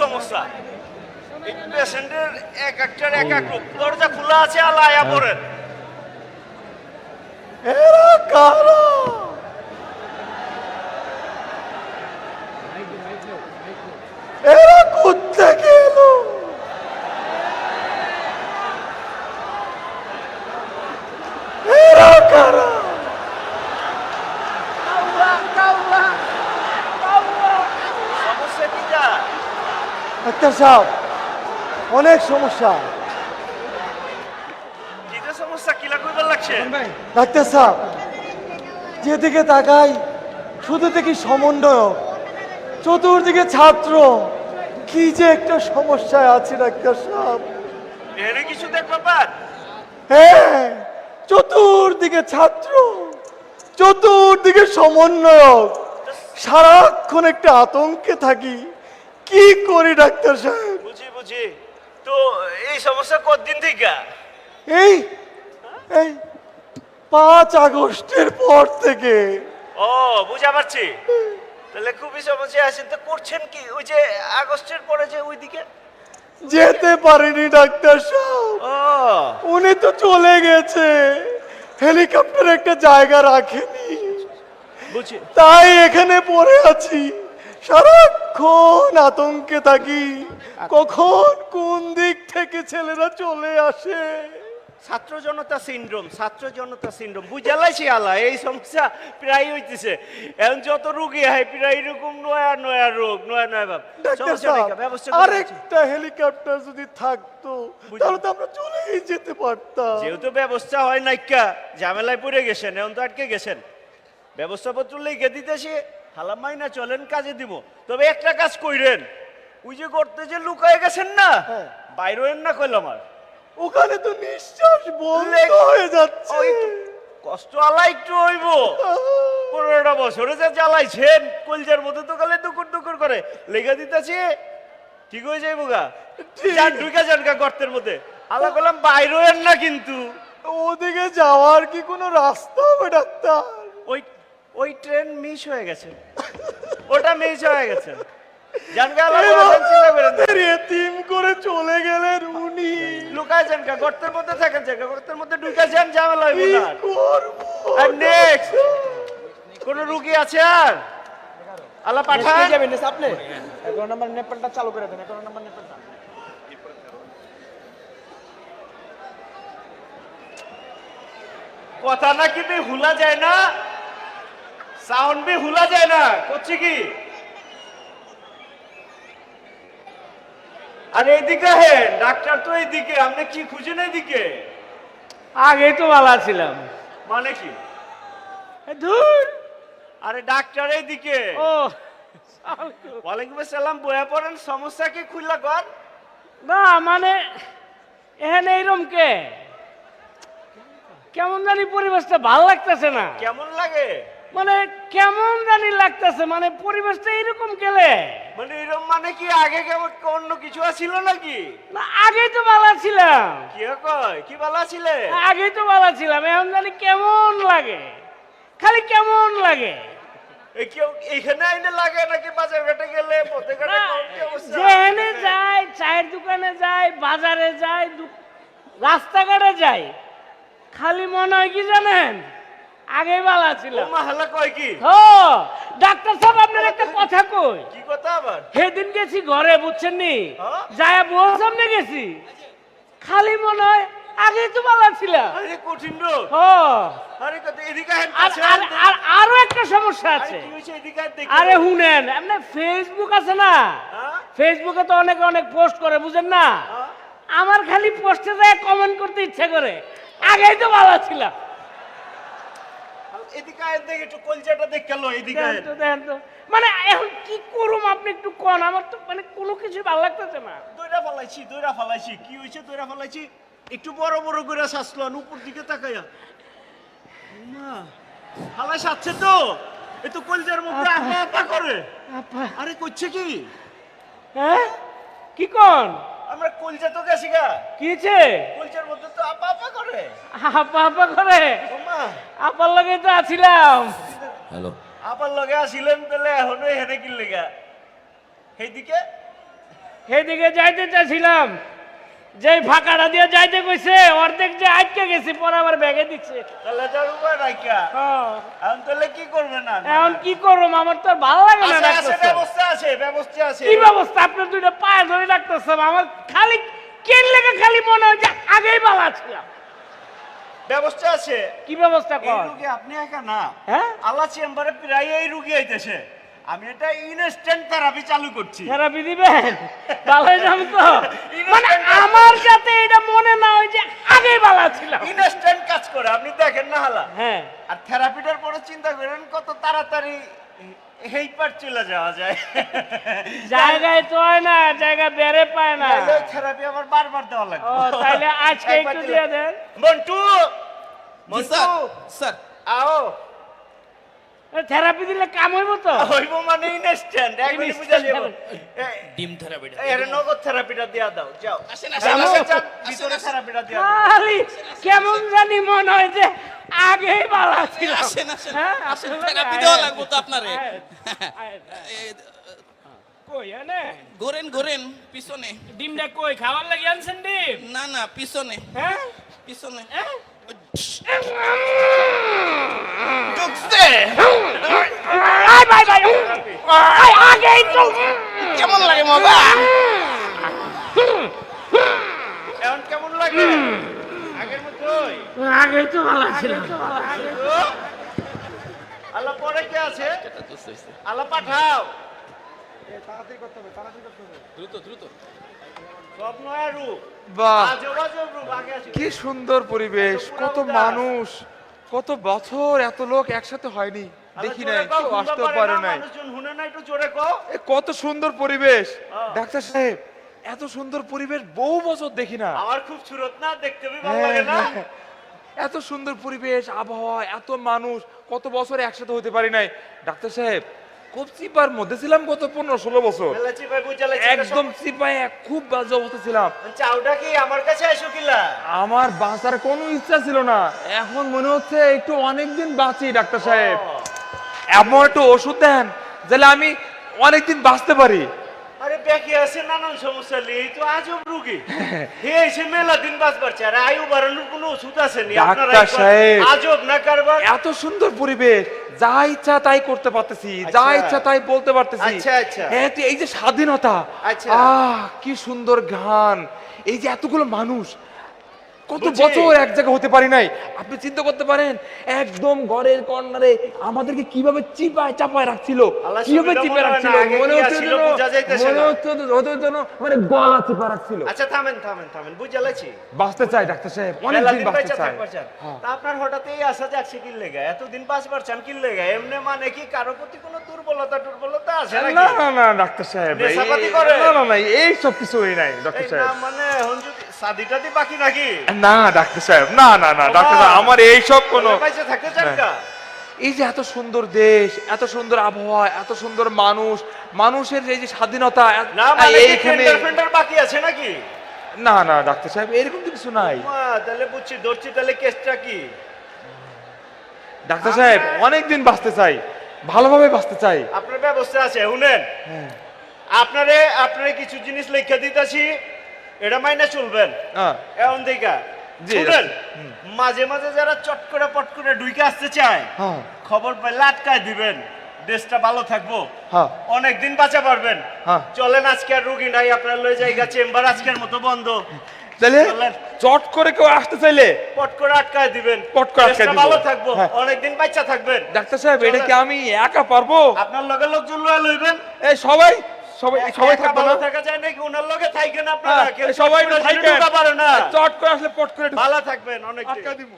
সমস্যা। এই পেশেন্টের এক একটার এক এক রূপ। দরজা খোলা আছে, আল্লাহ আয়া পড়েন। এরা এরা কোথেকে এলো এরা কারা সমস্যা কি যা ডাক্তার সাহেব অনেক সমস্যা। ডাক্তার সাহেব যেদিকে তাকাই শুধু দেখি সমন্বয়ক চতুর্দিকে ছাত্র। কি যে একটা সমস্যায় আছে ডাক্তার সাহেব। কিছু হ্যাঁ চতুর্দিকে ছাত্র চতুর্দিকে সমন্বয়ক। সারাক্ষণ একটা আতঙ্কে থাকি। কি করি ডাক্তার সাহেব? বুঝি বুঝি। তো এই সমস্যা কতদিন থেকে? এই এই পাঁচ আগস্টের পর থেকে। ও বুঝা পারছি। তাহলে খুবই সমস্যা আছেন। তো করছেন কি? ওই যে আগস্টের পরে যে ওইদিকে? যেতে পারিনি ডাক্তার সাহেব। ও। উনি তো চলে গেছে। হেলিকপ্টার একটা জায়গা রাখেনি। বুঝি। তাই এখানে পড়ে আছি। সারাক্ষণ আতঙ্কে থাকি? কখন কোন দিক থেকে ছেলেরা চলে আসে? ছাত্র জনতা সিন্ড্রোম ছাত্র জনতা সিন্ড্রোম। বুঝালাইছি আলা এই সমস্যা প্রায় হইতেছে। এখন যত রোগী হয় প্রায় এরকম নয়া নয়া রোগ নয়া নয়া ভাব। আরেকটা হেলিকপ্টার যদি থাকতো তাহলে তো আমরা চলেই যেতে পারতাম। যেহেতু ব্যবস্থা হয় নাইকা ঝামেলায় পড়ে গেছেন এখন তো আটকে গেছেন। ব্যবস্থাপত্র লিখে দিতেছি হালাম মাইনা চলেন কাজে দিব। তবে একটা কাজ কইরেন ওই যে করতে যে লুকায় গেছেন না হ্যাঁ। বাইরেন না কইলাম আর ওখানে তো নিঃশ্বাস বন্ধ হয়ে যাচ্ছে। কষ্ট আলা একটু হইব। পনেরোটা বছরে যে জ্বালাইছেন কলজার মধ্যে তো কালে দুকুর দুকুর করে। লেগে দিতেছি ঠিক হয়ে যাইব গা। ঢুকে যান গা গর্তের মধ্যে। আলা করলাম বাইরেন না কিন্তু। ওদিকে যাওয়ার কি কোনো রাস্তা হবে ডাক্তার? ওই ওই ট্রেন মিস হয়ে গেছে। ওটা মিস হয়ে গেছে। না। করে চলে গেলেন উনি। লুকায় যান গা গর্তের মধ্যে থাকেন জায়গা গর্তের মধ্যে ঢুকে যান ঝামেলা হইব কি না। আর next? কোন রুগী আছে আর? আল্লাহ পাঠান। যাবেন আপনি। এগারো নম্বর নেপালটা চালু করে দেন এগারো নম্বর নেপালটা। কথা নাকি বে হুলা যায় না? সাউন্ড বে হুলা যায় না করছে কি? আর এইদিকে হে ডাক্তার তো এইদিকে আপনি কি খুঁজেন এইদিকে আগে তো ভালো ছিলাম মানে কি? ধুর। আরে ডাক্তার এইদিকে ও ওয়ালাইকুম আসসালাম বয়া পড়েন সমস্যা কি খুললা কর? না মানে এখানে এইরকম কে? কেমন জানি পরিবেশটা ভালো লাগতেছে না। কেমন লাগে? মানে কেমন জানি লাগতেছে মানে পরিবেশটা এরকম গেলে। মানে এরকম মানে কি আগে কেমন অন্য কিছু আছিল নাকি? না আগেই তো ভালো ছিলাম। কি কয়? কি ভালো ছিলে আগেই তো ভালো ছিলাম এখন জানি কেমন লাগে। খালি কেমন লাগে। এখানে আইনে লাগে নাকি বাজার ঘাটে গেলে? পথে ঘাটে? যেখানে চায়ের দোকানে যায় বাজারে রাস্তাঘাটে যায় খালি মনে হয় কি জানেন? আগে ভালো ছিল। ও মাহালা কয় কি? ও ডাক্তার সাহেব আপনার একটা কথা কই? কি কথা আবার? সেদিন গেছি ঘরে বুঝছেন নি? হ্যাঁ? যায় বউ সামনে গেছি। খালি মনে হয় আগেই তো ভালো ছিল। আরে কঠিন রোগ। ও আরে কত এদিকে আর আর আরও একটা সমস্যা আছে। আরে শুনেন আপনার ফেসবুক আছে না? হ্যাঁ? ফেসবুকে তো অনেকে অনেক পোস্ট করে বুঝেন না? হ্যাঁ? আমার খালি পোস্টে যায় কমেন্ট করতে ইচ্ছা করে। আগেই তো ভালো ছিল এদিকে দেখি একটু কলজাটা দেখ গেল এদিকে দেখেন তো, দেখেন তো। মানে এখন কি করুম আপনি একটু কন? আমার তো মানে কোনো কিছু ভালো লাগতেছে না। দইরা ফালাইছি দইরা ফালাইছি। কি হয়েছে দইরা ফালাইছি। একটু বড় বড় করে শাসলান উপর দিকে তাকাইয়া মা ফালাই সাচ্ছে তো। এ তো কলজার মধ্যে আপা। আপা করে। আরে করছে কি? হ্যাঁ? কি কন? আমরা কলজা তো গেছি গা। কি হয়েছে কলজার মধ্যে তো আপা আপা করে। আপা আপা করে? আপার লগে তো আছিলাম। আপার লগে আসিলেন তাহলে এখনও হেনে কি লেগা? সেইদিকে? সেদিকে যাইতে চাইছিলাম। যেই ফাঁকাটা দিয়ে যাইতে কইছে অর্ধেক যে আটকে গেছি পরে আবার ব্যাগে দিচ্ছে। তাহলে তার উপায় কা? হ্যাঁ। এখন তাহলে কি করবে না? এখন কি করব আমার তো ভালো লাগে না আছে। ব্যবস্থা আছে ব্যবস্থা আছে। কি ব্যবস্থা? আপনার দুইটা পায়ে ধরে সাহেব আমার খালি কেন লেগে খালি মনে হয় যে আগেই বালা ছিলাম ব্যবস্থা আছে। কি ব্যবস্থা এই কর? রুগী আপনি একা না। হ্যাঁ? আল্লাহ চেম্বারে প্রায় এই রুগী আইতেছে আমি এটা ইনস্ট্যান্ট থেরাপি চালু করছি। থেরাপি দিবেন? ভালোই যাম তো। মানে আমার যাতে এটা মনে না হয় যে আগেই বালা ছিলাম। ইনস্ট্যান্ট কাজ করে আপনি দেখেন না হালা। হ্যাঁ। আর থেরাপিটার পরে চিন্তা করেন কত তাড়াতাড়ি এই পার চলে যাওয়া যায়। জায়গায় তো হয় না জায়গা বেড়ে পায় না। থেরাপি আমার বারবার দেওয়া লাগে ও তাইলে আজকে একটু দিয়ে দেন। মন্টু! মন্টু! স্যার। আও! থেরাপি দিলে কাম হইব তো? হইব মানে ইনস্ট্যান্ট একবারই বুঝা যাব এ- ডিম থেরাপিটা এই আরে নগদ থেরাপিটা দিয়া দাও যাও। আসেন, আসেন, আসেন, আসেন, ভিতরে থেরাপিটা দিয়া দাও। খালি কেমন জানি মনে হয় যে আগেই বালা ছিলাম আসেন আসেন হ্যাঁ, আসেন থেরাপি দেওয়া। লাগবো তো আপনারে। কই এনে? ঘোরেন ঘোরেন পিছনে। ডিমটা কই খাবার লাগি আনছেন ডিম? না না পিছনে। হ্যাঁ? পিছনে। হ্যাঁ? ঢুকছে আয় ভাই ভাই আগেই তো কেমন লাগে মজা? এখন কেমন লাগে? আগের মতোই? আগেই তো ভালো ছিল। আল্লাহ পরে কে আছে? আল্লাহ পাঠাও। দ্রুত দ্রুত নয়া রূপ বাহ আজব আজব রূপ আগে আছে কি সুন্দর পরিবেশ কত মানুষ কত বছর এত লোক একসাথে হয়নি। দেখি নাই কেউ আসতেও পারে নাই। কত সুন্দর পরিবেশ। ডাক্তার সাহেব এত সুন্দর পরিবেশ বহু বছর দেখি না। আমার খুব সুরত না দেখতে হ্যাঁ, হ্যাঁ। এত সুন্দর পরিবেশ আবহাওয়া এত মানুষ কত বছর একসাথে হতে পারি নাই। ডাক্তার সাহেব খুব চিপার মধ্যে ছিলাম গত পনেরো ষোলো বছর। একদম চিপায় খুব বাজে অবস্থা ছিলাম। চাউটা কি আমার কাছে আসো কিলা আমার বাঁচার কোনো ইচ্ছা ছিল না। এখন মনে হচ্ছে একটু অনেকদিন বাঁচি ডাক্তার সাহেব। এমন একটু ওষুধ দেন যাহলে আমি অনেকদিন বাঁচতে পারি। আরে ব্যাকি আছে নানান সমস্যা তো আজব রুগী হে এসে মেলা দিন আয়ু বাড়ানোর কোনো ওষুধ আছে নি আপনারা আজব না কারবার এত সুন্দর পরিবেশ যা ইচ্ছা তাই করতে পারতেছি যা আচ্ছা। ইচ্ছা তাই বলতে পারতেছি আচ্ছা, আচ্ছা। হ্যাঁ, এই যে স্বাধীনতা আচ্ছা। আহ কি সুন্দর গান এই যে এতগুলো মানুষ কত বছর এক জায়গায় হতে পারি নাই? আপনি চিন্তা করতে পারেন একদম ঘরের কর্নারে আমাদেরকে কীভাবে চিপায় চাপায় রাখছিল কীভাবে চিপায় রাখছিল মনে কি হচ্ছে যেন- মনে না। হচ্ছে হতে যেন মানে গলা চিপা রাখছিল। আচ্ছা থামেন থামেন থামেন বুঝালেছি বাঁচতে চাই ডাক্তার সাহেব অনেকদিন দিন বাঁচতে চাই। হ্যাঁ। তা আপনার হঠাৎ এই আসা যাচ্ছে কি লেগে এতদিন পাঁচ পারছেন কি লেগে এমনি মানে কি কারও প্রতি কোনো দুর্বলতা দুর্বলতা আছে নাকি? না না না ডাক্তার সাহেব এই- না না না এই সব কিছুই নাই ডাক্তার সাহেব। মানে এখন যদি সাদিটাদি বাকি নাকি? না ডাক্তার সাহেব না না না ডাক্তার সাহেব আমার এই সব কোনো বাইচা থাকতে চান না। এই যে এত সুন্দর দেশ এত সুন্দর আবহাওয়া এত সুন্দর মানুষ মানুষের এই যে স্বাধীনতা মানে এইখানে বাকি আছে নাকি? না না ডাক্তার সাহেব এরকম কিছু নাই। তাহলে বুঝছি ধরছি তাহলে কেসটা কি? ডাক্তার সাহেব অনেক দিন বাঁচতে চাই ভালোভাবে বাঁচতে চাই। আপনার ব্যবস্থা আছে শুনেন। হ্যাঁ। আপনারে আপনারে কিছু জিনিস লিখে দিতেছি এটা মাইনা চলবেন। এমন শুনেন মাঝে মাঝে যারা চট করে পট করে ঢুকে আসতে চায় হ্যাঁ, খবর পাইলে আটকায় দিবেন। দেশটা ভালো থাকব। হ্যাঁ। অনেক দিন বাঁচা পারবেন। হ্যাঁ। চলেন আজকে আর রুগী নাই আপনার লয়ে জায়গা চেম্বার আজকের মতো বন্ধ। তাহলে চট করে কেউ আসতে চাইলে পট করে আটকায় দিবেন। পট করে আটকায় ভালো থাকব। অনেকদিন বাচ্চা থাকবেন। ডাক্তার সাহেব এটা কি আমি একা পারব? আপনার লগে লোকজন লয়ে লইবেন? এই সবাই সবাই না? থাকা যায় নাকি? ওনার লগে থাকেন আপনারা? হ্যাঁ, সবাই পারে না। চট করে আসলে পট করে ভালো থাকবেন অনেক আটকা দিব।